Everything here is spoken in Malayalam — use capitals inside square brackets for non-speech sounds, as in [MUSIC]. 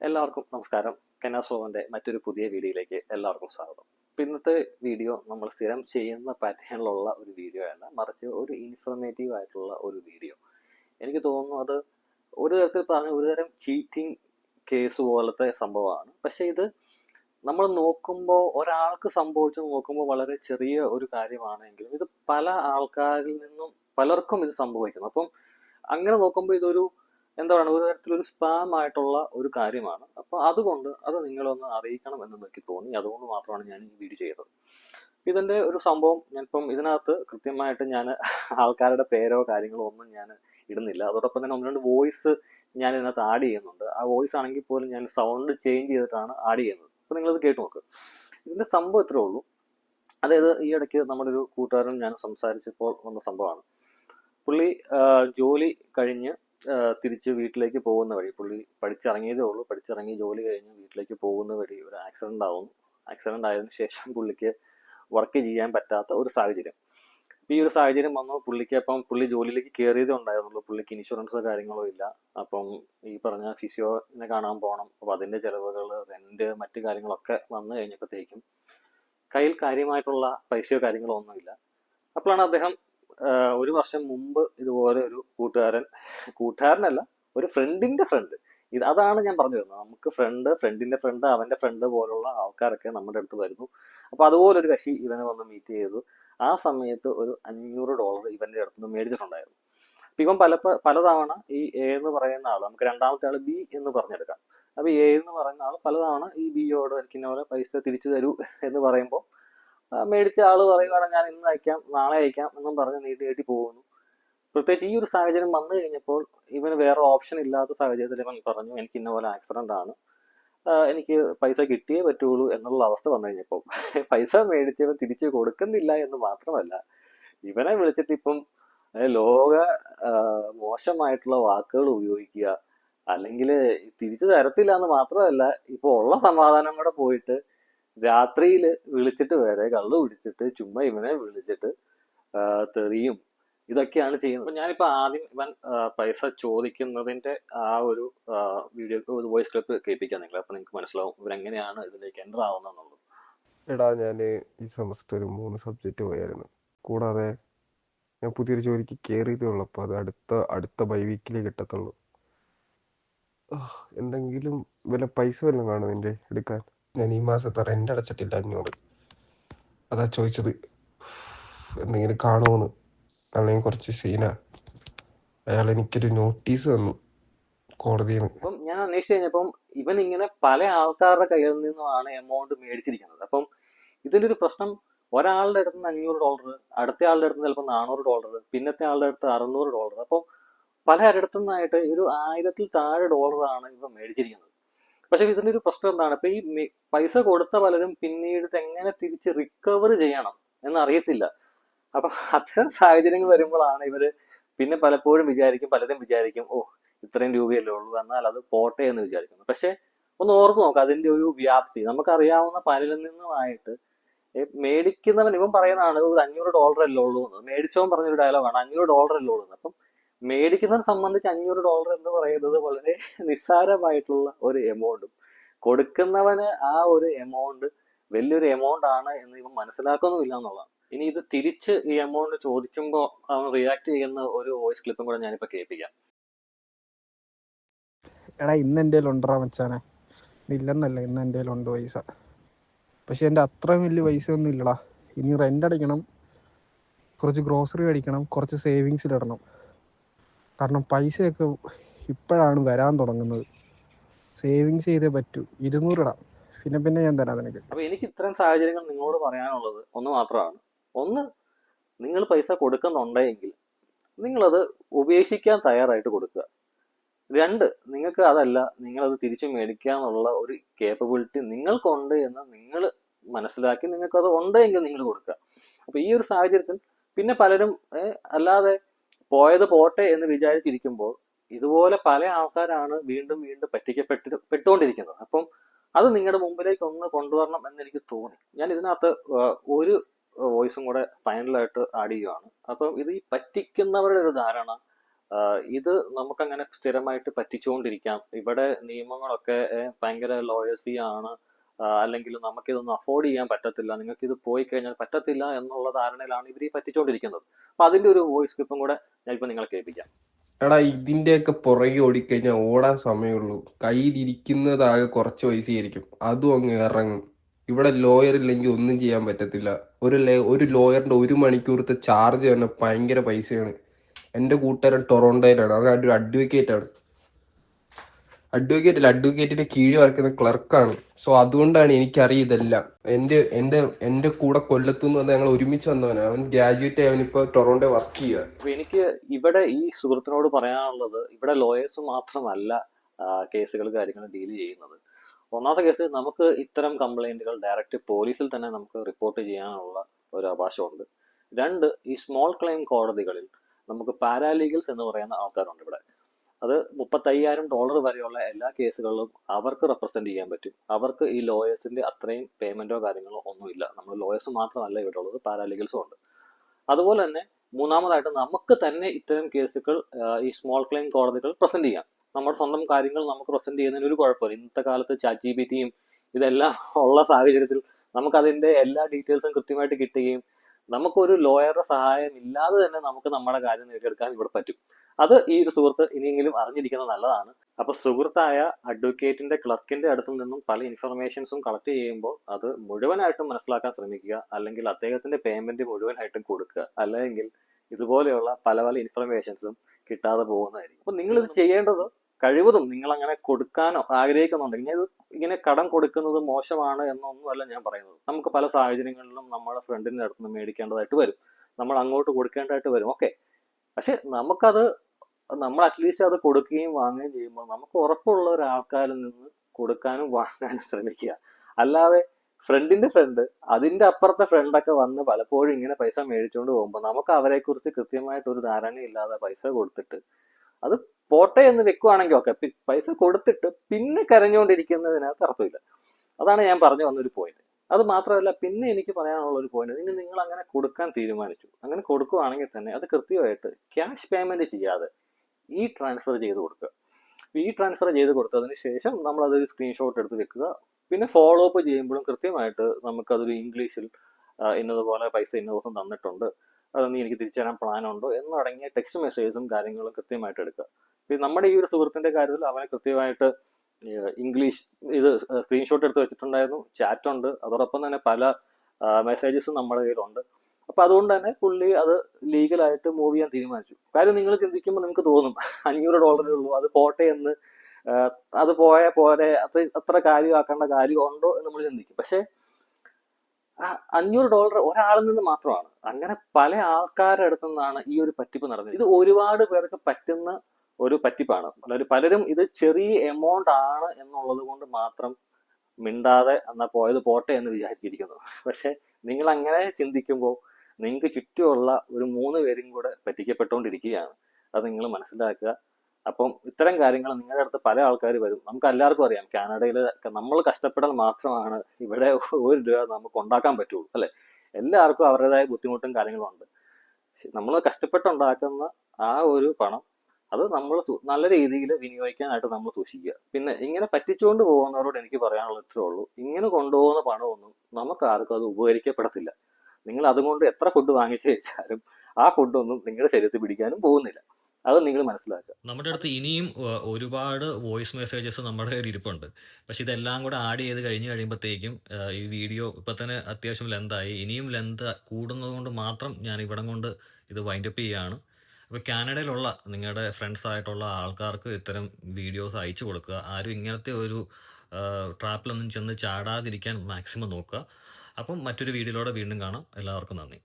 എല്ലാവർക്കും നമസ്കാരം. കെനാസോവന്റെ മറ്റൊരു പുതിയ വീഡിയോയിലേക്ക് എല്ലാവർക്കും സ്വാഗതം. ഇന്നത്തെ വീഡിയോ നമ്മൾ സ്ഥിരം ചെയ്യുന്ന പാറ്റേണിലുള്ള ഒരു വീഡിയോ അല്ല മറിച്ച് ഒരു ഇൻഫർമേറ്റീവ് ആയിട്ടുള്ള ഒരു വീഡിയോ. എനിക്ക് തോന്നുന്നു അത് ഒരു തരത്തിൽ പറഞ്ഞ ഒരു തരം ചീറ്റിംഗ് കേസ് പോലത്തെ സംഭവമാണ്. പക്ഷെ ഇത് നമ്മൾ നോക്കുമ്പോൾ ഒരാൾക്ക് സംഭവിച്ചു നോക്കുമ്പോൾ വളരെ ചെറിയ ഒരു കാര്യമാണെങ്കിലും ഇത് പല ആൾക്കാരിൽ നിന്നും പലർക്കും ഇത് സംഭവിക്കുന്നു. അപ്പം അങ്ങനെ നോക്കുമ്പോൾ ഇതൊരു എന്താ പറയുക ഒരു തരത്തിലൊരു സ്പാം ആയിട്ടുള്ള ഒരു കാര്യമാണ്. അപ്പോൾ അതുകൊണ്ട് അത് നിങ്ങളൊന്ന് അറിയിക്കണം എന്ന് എനിക്ക് തോന്നി. അതുകൊണ്ട് മാത്രമാണ് ഞാൻ ഈ വീഡിയോ ചെയ്തത്. ഇതിന്റെ ഒരു സംഭവം. ഞാനിപ്പം ഇതിനകത്ത് കൃത്യമായിട്ട് ഞാൻ ആൾക്കാരുടെ പേരോ കാര്യങ്ങളോ ഒന്നും ഞാൻ ഇടുന്നില്ല. അതോടൊപ്പം തന്നെ ഒന്ന് രണ്ട് വോയിസ് ഞാൻ ഇതിനകത്ത് ആഡ് ചെയ്യുന്നുണ്ട്. ആ വോയിസ് ആണെങ്കിൽ പോലും ഞാൻ സൗണ്ട് ചേഞ്ച് ചെയ്തിട്ടാണ് ആഡ് ചെയ്യുന്നത്. അപ്പം നിങ്ങളത് കേട്ട് നോക്ക്. ഇതിന്റെ സംഭവം ഇത്രേ ഉള്ളൂ. അതായത് ഈ ഇടയ്ക്ക് നമ്മുടെ ഒരു കൂട്ടുകാരൻ ഞാൻ സംസാരിച്ചപ്പോൾ വന്ന സംഭവമാണ്. പുള്ളി ജോലി കഴിഞ്ഞ് തിരിച്ച് വീട്ടിലേക്ക് പോകുന്ന വഴി. പുള്ളി പഠിച്ചിറങ്ങിയതേ ഉള്ളൂ. പഠിച്ചിറങ്ങി ജോലി കഴിഞ്ഞ് വീട്ടിലേക്ക് പോകുന്ന വഴി ഒരു ആക്സിഡന്റ് ആവുന്നു. ആക്സിഡന്റ് ആയതിനു ശേഷം പുള്ളിക്ക് വർക്ക് ചെയ്യാൻ പറ്റാത്ത ഒരു സാഹചര്യം. ഈ ഒരു സാഹചര്യം വന്നു. പുള്ളിക്ക് അപ്പം പുള്ളി ജോലിയിലേക്ക് കയറിയതേ ഉണ്ടായിരുന്നുള്ളൂ. പുള്ളിക്ക് ഇൻഷുറൻസോ കാര്യങ്ങളോ ഇല്ല. അപ്പം ഈ പറഞ്ഞ ഫിസിയോനെ കാണാൻ പോകണം അപ്പൊ അതിന്റെ ചെലവുകൾ റെന്റ് മറ്റു കാര്യങ്ങളൊക്കെ വന്നു കഴിഞ്ഞപ്പോഴത്തേക്കും കയ്യിൽ കാര്യമായിട്ടുള്ള പൈസയോ കാര്യങ്ങളോ ഒന്നുമില്ല. അപ്പോഴാണ് അദ്ദേഹം ഒരു വർഷം മുമ്പ് ഇതുപോലെ ഒരു കൂട്ടുകാരൻ കൂട്ടുകാരനല്ല ഒരു ഫ്രണ്ടിന്റെ ഫ്രണ്ട് ഇത് അതാണ് ഞാൻ പറഞ്ഞു തരുന്നത്. നമുക്ക് ഫ്രണ്ട് ഫ്രണ്ടിന്റെ ഫ്രണ്ട് അവന്റെ ഫ്രണ്ട് പോലുള്ള ആൾക്കാരൊക്കെ നമ്മുടെ അടുത്ത് വരുന്നു. അപ്പൊ അതുപോലെ ഒരു കക്ഷി ഇവനെ വന്ന് മീറ്റ് ചെയ്തു. ആ സമയത്ത് ഒരു അഞ്ഞൂറ് ഡോളർ ഇവന്റെ അടുത്ത് നിന്ന് മേടിച്ചിട്ടുണ്ടായിരുന്നു. അപ്പൊ ഇവൻ പല പലതവണ ഈ എ എന്ന് പറയുന്ന ആൾ നമുക്ക് രണ്ടാമത്തെ ആൾ ബി എന്ന് പറഞ്ഞെടുക്കാം. അപ്പൊ എ എന്ന് പറയുന്ന ആൾ പലതവണ ഈ ബിയോട് എനിക്ക് ഇന്ന പോലെ പൈസ തിരിച്ചു തരൂ എന്ന് പറയുമ്പോൾ മേടിച്ച ആൾ പറയുകയാണ് ഞാൻ ഇന്ന് അയക്കാം നാളെ അയക്കാം എന്നും പറഞ്ഞ് നീട്ടി നീട്ടി പോകുന്നു. പ്രത്യേകിച്ച് ഈ ഒരു സാഹചര്യം വന്നു കഴിഞ്ഞപ്പോൾ ഇവന് വേറെ ഓപ്ഷൻ ഇല്ലാത്ത സാഹചര്യത്തിൽ ഇവൻ പറഞ്ഞു എനിക്ക് ഇന്ന പോലെ ആക്സിഡന്റ് ആണ്. എനിക്ക് പൈസ കിട്ടിയേ പറ്റുള്ളൂ എന്നുള്ള അവസ്ഥ വന്നു കഴിഞ്ഞപ്പോൾ [LAUGHS] പൈസ മേടിച്ചവൻ തിരിച്ചു കൊടുക്കുന്നില്ല എന്ന് മാത്രമല്ല ഇവനെ വിളിച്ചിട്ട് ഇപ്പം ലോക മോശമായിട്ടുള്ള വാക്കുകൾ ഉപയോഗിക്കുക അല്ലെങ്കിൽ തിരിച്ചു തരത്തില്ല എന്ന് മാത്രമല്ല ഇപ്പൊ ഉള്ള സമാധാനം കൂടെ പോയിട്ട് രാത്രിയിൽ വിളിച്ചിട്ട് വരെ കള്ളു കുടിച്ചിട്ട് ചുമ്മാ ഇവനെ വിളിച്ചിട്ട് തെറിയും ഇതൊക്കെയാണ് ചെയ്യുന്നത്. ഞാനിപ്പോ ആദ്യം ഇവൻ പൈസ ചോദിക്കുന്നതിന്റെ ആ ഒരു വീഡിയോ വോയിസ് ക്ലിപ്പ് കേൾപ്പിക്കാൻ നിങ്ങളെ. അപ്പൊ നിങ്ങൾക്ക് മനസ്സിലാവും ഇവരെങ്ങനെയാണ് ഇതിലേക്ക് എന്റർ ആവുന്നതെന്നുള്ളത്. എടാ ഞാൻ ഈ സെമസ്റ്റർ മൂന്ന് സബ്ജക്റ്റ് പോയായിരുന്നു. കൂടാതെ ഞാൻ പുതിയൊരു ജോലിക്ക് കയറിയതേ ഉള്ളൂ. അപ്പോൾ അത് അടുത്ത അടുത്ത ബൈ വീക്കിലേ കിട്ടത്തുള്ളൂ. എന്തെങ്കിലും വല്ല പൈസ വല്ലതും കാണും എടുക്കാൻ? ഞാൻ ഈ മാസത്തെ റെന്റ് അടച്ചിട്ടില്ല അഞ്ഞൂറ് അതാ ചോദിച്ചത്. എന്തെങ്കിലും കാണുമോന്ന് അല്ലെങ്കിൽ കുറച്ച് സീനാ. അയാൾ എനിക്കൊരു നോട്ടീസ് തന്നു കോടതിയിൽ ഞാൻ അന്വേഷിച്ചു കഴിഞ്ഞപ്പം ഇവൻ ഇങ്ങനെ പല ആൾക്കാരുടെ കയ്യിൽ നിന്നുമാണ് എമൗണ്ട് മേടിച്ചിരിക്കുന്നത്. അപ്പം ഇതിന്റെ ഒരു പ്രശ്നം ഒരാളുടെ അടുത്ത് നിന്ന് അഞ്ഞൂറ് ഡോളർ അടുത്ത ആളുടെ അടുത്ത് ചിലപ്പോൾ നാനൂറ് ഡോളർ പിന്നത്തെ ആളുടെ അടുത്ത് അറുന്നൂറ് ഡോളർ അപ്പം പല അടുത്തുനിന്നായിട്ട് ഒരു ആയിരത്തിൽ താഴെ ഡോളറാണ് ഇവ മേടിച്ചിരിക്കുന്നത്. പക്ഷെ ഇതിന്റെ ഒരു പ്രശ്നം എന്താണ്? ഇപ്പൊ ഈ പൈസ കൊടുത്ത പലരും പിന്നീട് എങ്ങനെ തിരിച്ച് റിക്കവർ ചെയ്യണം എന്നറിയത്തില്ല. അപ്പൊ അത്തരം സാഹചര്യങ്ങൾ വരുമ്പോഴാണ് ഇവർ പിന്നെ പലപ്പോഴും വിചാരിക്കും പലരും വിചാരിക്കും ഓ ഇത്രയും രൂപയല്ലേ ഉള്ളൂ എന്നാൽ അത് പോട്ടെ എന്ന് വിചാരിക്കുന്നു. പക്ഷെ ഒന്ന് ഓർത്ത് നോക്കാം അതിന്റെ ഒരു വ്യാപ്തി. നമുക്കറിയാവുന്ന പലരിൽ നിന്നുമായിട്ട് മേടിക്കുന്നവൻ ഇവൻ പറയുന്നതാണ് ഒരു അഞ്ഞൂറ് ഡോളർ അല്ലേ ഉള്ളൂ എന്ന്. മേടിച്ചവൻ പറഞ്ഞൊരു ഡയലോഗാണ് അഞ്ഞൂറ് ഡോളർ അല്ലേ ഉള്ളൂ അപ്പം മേടിക്കുന്നവനെ സംബന്ധിച്ച് അഞ്ഞൂറ് ഡോളർ എന്ന് പറയുന്നത് വളരെ നിസ്സാരമായിട്ടുള്ള ഒരു എമൗണ്ടും കൊടുക്കുന്നവന് ആ ഒരു എമൗണ്ട് വലിയൊരു എമൗണ്ട് ആണ് എന്ന് ഇവൻ മനസ്സിലാക്കുന്നുമില്ല എന്നുള്ളതാണ്. ഇനി ഇത് തിരിച്ച് ഈ എമൗണ്ട് ചോദിക്കുമ്പോൾ അവൻ റിയാക്ട് ചെയ്യുന്ന ഒരു വോയിസ് ക്ലിപ്പും കൂടെ ഞാനിപ്പോ കേൾപ്പിക്കാം. എടാ ഇന്ന് എന്റെ ഉണ്ടറാ മച്ചാനെ. ഇല്ലെന്നല്ല ഇന്ന് എന്റെ ഉണ്ട് പൈസ. പക്ഷെ എന്റെ അത്രയും വലിയ പൈസ ഒന്നും ഇല്ലടാ. ഇനി റെന്റ് അടിക്കണം കുറച്ച് ഗ്രോസറി അടിക്കണം കുറച്ച് സേവിങ്സിൽ ഇടണം. കാരണം പൈസയൊക്കെ ഇപ്പോഴാണ് വരാൻ തുടങ്ങുന്നത്. സേവിങ്സ് ചെയ്തേ പറ്റൂ. ഇരുന്നൂറ് ഇടാം പിന്നെ പിന്നെ ഞാൻ തരാം നിനക്ക്. അപ്പൊ എനിക്ക് ഇത്തരം സാഹചര്യങ്ങൾ നിങ്ങളോട് പറയാനുള്ളത് ഒന്ന് മാത്രമാണ്. ഒന്ന് നിങ്ങൾ പൈസ കൊടുക്കുന്നുണ്ടെങ്കിൽ നിങ്ങളത് ഉപേക്ഷിക്കാൻ തയ്യാറായിട്ട് കൊടുക്കുക. രണ്ട് നിങ്ങൾക്ക് അതല്ല നിങ്ങളത് തിരിച്ചു മേടിക്കാന്നുള്ള ഒരു കേപ്പബിലിറ്റി നിങ്ങൾക്കുണ്ട് എന്ന് നിങ്ങൾ മനസ്സിലാക്കി നിങ്ങൾക്ക് അത് ഉണ്ട് എങ്കിൽ നിങ്ങൾ കൊടുക്കുക. അപ്പൊ ഈ ഒരു സാഹചര്യത്തിൽ പിന്നെ പലരും അല്ലാതെ പോയത് പോട്ടെ എന്ന് വിചാരിച്ചിരിക്കുമ്പോൾ ഇതുപോലെ പല ആൾക്കാരാണ് വീണ്ടും വീണ്ടും പറ്റിക്കപ്പെട്ടി പെട്ടുകൊണ്ടിരിക്കുന്നത്. അപ്പം അത് നിങ്ങളുടെ മുമ്പിലേക്ക് ഒന്ന് കൊണ്ടുവരണം എന്ന് എനിക്ക് തോന്നി. ഞാൻ ഇതിനകത്ത് ഒരു വോയിസും കൂടെ ഫൈനലായിട്ട് ആഡ് ചെയ്യുകയാണ് അപ്പം ഇത് ഈ പറ്റിക്കുന്നവരുടെ ഒരു ധാരണ ഇത് നമുക്കങ്ങനെ സ്ഥിരമായിട്ട് പറ്റിച്ചുകൊണ്ടിരിക്കാം. ഇവിടെ നിയമങ്ങളൊക്കെ ഭയങ്കര ലോയർ ആണ് അല്ലെങ്കിൽ നമുക്കിതൊന്നും അഫോർഡ് ചെയ്യാൻ പറ്റത്തില്ല നിങ്ങൾക്ക് ഇത് പോയി കഴിഞ്ഞാൽ പറ്റത്തില്ല എന്നുള്ള ധാരണയിലാണ് ഇവർ ഈ പറ്റിച്ചുകൊണ്ടിരിക്കുന്നത് അപ്പൊ അതിന്റെ ഒരു വോയിസ് ക്ലിപ്പും കൂടെ ഞാൻ ഇപ്പൊ നിങ്ങളെ കേൾപ്പിക്കാം. എടാ ഇതിന്റെയൊക്കെ പുറകെ ഓടിക്കഴിഞ്ഞാൽ ഓടാൻ സമയമുള്ളൂ. കയ്യിലിരിക്കുന്നതാകെ കുറച്ച് പൈസയായിരിക്കും. അതും അങ്ങ് ഇറങ്ങും. ഇവിടെ ലോയർ ഇല്ലെങ്കിൽ ഒന്നും ചെയ്യാൻ പറ്റത്തില്ല. ഒരു ഒരു ലോയറിന്റെ ഒരു മണിക്കൂറത്തെ ചാർജ് തന്നെ ഭയങ്കര പൈസയാണ്. എന്റെ കൂട്ടുകാരൻ ടൊറോണ്ടോയിലാണ്. അവൻ അഡ്വക്കേറ്റ് ആണ്. അഡ്വക്കേറ്റ് അല്ല അഡ്വക്കേറ്റിന്റെ കീഴിൽ വർക്കുന്ന ക്ലർക്കാണ് സോ അതുകൊണ്ടാണ് എനിക്കറിയാം ഇതെല്ലാം. എന്റെ എന്റെ എന്റെ കൂടെ കൊല്ലത്തുനിന്ന് വന്ന് ഞങ്ങൾ ഒരുമിച്ച് വന്നവനാണ് അവൻ ഗ്രാജുവേറ്റ് ആയി ഇപ്പൊ ടൊറോണ്ടോ വർക്ക് ചെയ്യുക എനിക്ക് ഇവിടെ ഈ സുഹൃത്തിനോട് പറയാനുള്ളത് ഇവിടെ ലോയേഴ്സ് മാത്രമല്ല കേസുകൾ കാര്യങ്ങൾ ഡീൽ ചെയ്യുന്നത്. ഒന്നാമത്തെ കേസ് നമുക്ക് ഇത്തരം കംപ്ലൈന്റുകൾ ഡയറക്റ്റ് പോലീസിൽ തന്നെ നമുക്ക് റിപ്പോർട്ട് ചെയ്യാനുള്ള ഒരു അവകാശമുണ്ട്. രണ്ട് ഈ സ്മോൾ ക്ലെയിം കോടതികളിൽ നമുക്ക് പാരാലീഗൽസ് എന്ന് പറയുന്ന ആൾക്കാരുണ്ട് ഇവിടെ. അത് മുപ്പത്തയ്യായിരം ഡോളർ വരെയുള്ള എല്ലാ കേസുകളിലും അവർക്ക് റെപ്രസെന്റ് ചെയ്യാൻ പറ്റും. അവർക്ക് ഈ ലോയേഴ്സിന്റെ അത്രയും പേയ്മെന്റോ കാര്യങ്ങളോ ഒന്നുമില്ല. നമ്മൾ ലോയേഴ്സ് മാത്രമല്ല ഇവിടെ ഉള്ളത് പാരാലീഗൽസും ഉണ്ട്. അതുപോലെ തന്നെ മൂന്നാമതായിട്ട് നമുക്ക് തന്നെ ഇത്തരം കേസുകൾ ഈ സ്മോൾ ക്ലെയിം കോടതികൾ പ്രസന്റ് ചെയ്യാം. നമ്മുടെ സ്വന്തം കാര്യങ്ങൾ നമുക്ക് പ്രസന്റ് ചെയ്യുന്നതിന് ഒരു കുഴപ്പമില്ല. ഇന്നത്തെ കാലത്ത് ചാറ്റ് ജി ബി ടിയും ഇതെല്ലാം ഉള്ള സാഹചര്യത്തിൽ നമുക്ക് അതിന്റെ എല്ലാ ഡീറ്റെയിൽസും കൃത്യമായിട്ട് കിട്ടുകയും നമുക്കൊരു ലോയറുടെ സഹായം ഇല്ലാതെ തന്നെ നമുക്ക് നമ്മുടെ കാര്യം നേടിയെടുക്കാൻ ഇവിടെ പറ്റും. അത് ഈ ഒരു സുഹൃത്ത് ഇനിയെങ്കിലും അറിഞ്ഞിരിക്കുന്നത് നല്ലതാണ്. അപ്പൊ സുഹൃത്തായ അഡ്വക്കേറ്റിന്റെ ക്ലർക്കിന്റെ അടുത്തു നിന്നും പല ഇൻഫർമേഷൻസും കളക്ട് ചെയ്യുമ്പോൾ അത് മുഴുവനായിട്ടും മനസ്സിലാക്കാൻ ശ്രമിക്കുക. അല്ലെങ്കിൽ അദ്ദേഹത്തിന്റെ പേയ്മെന്റ് മുഴുവനായിട്ടും കൊടുക്കുക. അല്ലെങ്കിൽ ഇതുപോലെയുള്ള പല പല ഇൻഫർമേഷൻസും കിട്ടാതെ പോകുന്നതായിരിക്കും. അപ്പൊ നിങ്ങൾ ഇത് ചെയ്യേണ്ടത് കഴിവതും നിങ്ങൾ അങ്ങനെ കൊടുക്കാനോ ആഗ്രഹിക്കുന്നുണ്ടെങ്കിൽ ഇത് ഇങ്ങനെ കടം കൊടുക്കുന്നത് മോശമാണ് എന്നൊന്നുമല്ല ഞാൻ പറയുന്നത്. നമുക്ക് പല സാഹചര്യങ്ങളിലും നമ്മുടെ ഫ്രണ്ടിന്റെ അടുത്ത് നിന്ന് മേടിക്കേണ്ടതായിട്ട് വരും. നമ്മൾ അങ്ങോട്ട് കൊടുക്കേണ്ടതായിട്ട് വരും. ഓക്കെ പക്ഷെ നമുക്കത് നമ്മൾ അറ്റ്ലീസ്റ്റ് അത് കൊടുക്കുകയും വാങ്ങുകയും ചെയ്യുമ്പോൾ നമുക്ക് ഉറപ്പുള്ള ഒരാൾക്കാരിൽ നിന്ന് കൊടുക്കാനും വാങ്ങാനും ശ്രമിക്കുക. അല്ലാതെ ഫ്രണ്ടിന്റെ ഫ്രണ്ട് അതിന്റെ അപ്പുറത്തെ ഫ്രണ്ടൊക്കെ വന്ന് പലപ്പോഴും ഇങ്ങനെ പൈസ മേടിച്ചുകൊണ്ട് പോകുമ്പോൾ നമുക്ക് അവരെ കുറിച്ച് കൃത്യമായിട്ട് ഒരു ധാരണയില്ലാതെ പൈസ കൊടുത്തിട്ട് അത് പോട്ടെ എന്ന് വെക്കുവാണെങ്കിൽ ഒക്കെ പൈസ കൊടുത്തിട്ട് പിന്നെ കരഞ്ഞുകൊണ്ടിരിക്കുന്നതിനകത്ത് അർത്ഥമില്ല. അതാണ് ഞാൻ പറഞ്ഞു വന്നൊരു പോയിന്റ് അത് മാത്രമല്ല പിന്നെ എനിക്ക് പറയാനുള്ള ഒരു പോയിന്റ് ഇനി നിങ്ങൾ അങ്ങനെ കൊടുക്കാൻ തീരുമാനിച്ചു. അങ്ങനെ കൊടുക്കുവാണെങ്കിൽ തന്നെ അത് കൃത്യമായിട്ട് ക്യാഷ് പേയ്മെന്റ് ചെയ്യാതെ ഈ ട്രാൻസ്ഫർ ചെയ്ത് കൊടുക്കുക. ഈ ട്രാൻസ്ഫർ ചെയ്ത് കൊടുത്തതിന് ശേഷം നമ്മൾ അതൊരു സ്ക്രീൻഷോട്ട് എടുത്ത് വെക്കുക. പിന്നെ ഫോളോ അപ്പ് ചെയ്യുമ്പോഴും കൃത്യമായിട്ട് നമുക്കതൊരു ഇംഗ്ലീഷിൽ ഇന്നതുപോലെ പൈസ ഇന്ന ദിവസം തന്നിട്ടുണ്ട്. അത് നീ എനിക്ക് തിരിച്ചു തരാൻ പ്ലാൻ ഉണ്ടോ എന്നടങ്ങിയ ടെക്സ്റ്റ് മെസ്സേജും കാര്യങ്ങളും കൃത്യമായിട്ട് എടുക്കുക. പിന്നെ നമ്മുടെ ഈ ഒരു സുഹൃത്തിന്റെ കാര്യത്തിൽ അവനെ കൃത്യമായിട്ട് ഇംഗ്ലീഷ് ഇത് സ്ക്രീൻഷോട്ട് എടുത്ത് വെച്ചിട്ടുണ്ടായിരുന്നു. ചാറ്റ് ഉണ്ട്. അതോടൊപ്പം തന്നെ പല മെസ്സേജസും നമ്മുടെ കയ്യിലുണ്ട്. അപ്പൊ അതുകൊണ്ട് തന്നെ പുള്ളി അത് ലീഗലായിട്ട് മൂവ് ചെയ്യാൻ തീരുമാനിച്ചു. കാര്യം നിങ്ങൾ ചിന്തിക്കുമ്പോൾ നിങ്ങൾക്ക് തോന്നും അഞ്ഞൂറ് ഡോളറേ ഉള്ളൂ അത് പോട്ടെ എന്ന് അത് പോയ പോരെ അത്ര അത്ര കാര്യമാക്കേണ്ട കാര്യം ഉണ്ടോ എന്ന് നമ്മൾ ചിന്തിക്കും. പക്ഷെ അഞ്ഞൂറ് ഡോളർ ഒരാളിൽ നിന്ന് മാത്രമാണ്. അങ്ങനെ പല ആൾക്കാരുടെ അടുത്തു നിന്നാണ് ഈ ഒരു പറ്റിപ്പ് നടന്നത്. ഇത് ഒരുപാട് പേർക്ക് പറ്റുന്ന ഒരു പറ്റിപ്പാണ്. പലരും ഇത് ചെറിയ എമൗണ്ട് ആണ് എന്നുള്ളത് കൊണ്ട് മാത്രം മിണ്ടാതെ എന്നാ പോയത് പോട്ടെ എന്ന് വിചാരിച്ചിരിക്കുന്നു. പക്ഷെ നിങ്ങൾ അങ്ങനെ ചിന്തിക്കുമ്പോൾ നിങ്ങൾക്ക് ചുറ്റുമുള്ള ഒരു മൂന്ന് പേരും കൂടെ പറ്റിക്കപ്പെട്ടുകൊണ്ടിരിക്കുകയാണ്. അത് നിങ്ങൾ മനസ്സിലാക്കുക. അപ്പം ഇത്തരം കാര്യങ്ങൾ നിങ്ങളുടെ അടുത്ത് പല ആൾക്കാർ വരും. നമുക്ക് എല്ലാവർക്കും അറിയാം കാനഡയിൽ നമ്മൾ കഷ്ടപ്പെടൽ മാത്രമാണ് ഇവിടെ ഒരു രൂപ നമുക്ക് ഉണ്ടാക്കാൻ പറ്റുള്ളൂ അല്ലെ? എല്ലാവർക്കും അവരുടേതായ ബുദ്ധിമുട്ടും കാര്യങ്ങളും ഉണ്ട്. നമ്മൾ കഷ്ടപ്പെട്ടുണ്ടാക്കുന്ന ആ ഒരു പണം അത് നമ്മൾ നല്ല രീതിയിൽ വിനിയോഗിക്കാനായിട്ട് നമ്മൾ സൂക്ഷിക്കുക. പിന്നെ ഇങ്ങനെ പറ്റിച്ചുകൊണ്ട് പോകുന്നവരോട് എനിക്ക് പറയാനുള്ള ഇത്രേ ഉള്ളൂ. ഇങ്ങനെ കൊണ്ടുപോകുന്ന പണമൊന്നും നമുക്ക് ആർക്കും അത് ഉപകരിക്കപ്പെടത്തില്ല. നിങ്ങൾ അതുകൊണ്ട് എത്ര ഫുഡ് വാങ്ങിച്ചു വെച്ചാലും ആ ഫുഡൊന്നും നിങ്ങളുടെ ശരീരത്തിൽ പിടിക്കാനും പോകുന്നില്ല. അത് നിങ്ങൾ മനസ്സിലാക്കുക. നമ്മുടെ അടുത്ത് ഇനിയും ഒരുപാട് വോയിസ് മെസ്സേജസ് നമ്മുടെ കയ്യിൽ ഇരിപ്പുണ്ട്. പക്ഷെ ഇതെല്ലാം കൂടെ ആഡ് ചെയ്ത് കഴിഞ്ഞ് കഴിയുമ്പോഴത്തേക്കും ഈ വീഡിയോ ഇപ്പൊ തന്നെ അത്യാവശ്യം ലെന്തായി ഇനിയും ലെന്ത് കൂടുന്നത് കൊണ്ട് മാത്രം ഞാൻ ഇവിടം കൊണ്ട് ഇത് വൈൻഡ് അപ്പ് ചെയ്യുകയാണ്. അപ്പോൾ കാനഡയിലുള്ള നിങ്ങളുടെ ഫ്രണ്ട്സ് ആയിട്ടുള്ള ആൾക്കാർക്ക് ഇത്തരം വീഡിയോസ് അയച്ചു കൊടുക്കുക. ആരും ഇങ്ങനത്തെ ഒരു ട്രാപ്പിലൊന്നും ചെന്ന് ചാടാതിരിക്കാൻ മാക്സിമം നോക്കുക. അപ്പം മറ്റൊരു വീഡിയോയിലൂടെ വീണ്ടും കാണാം. എല്ലാവർക്കും നന്ദി.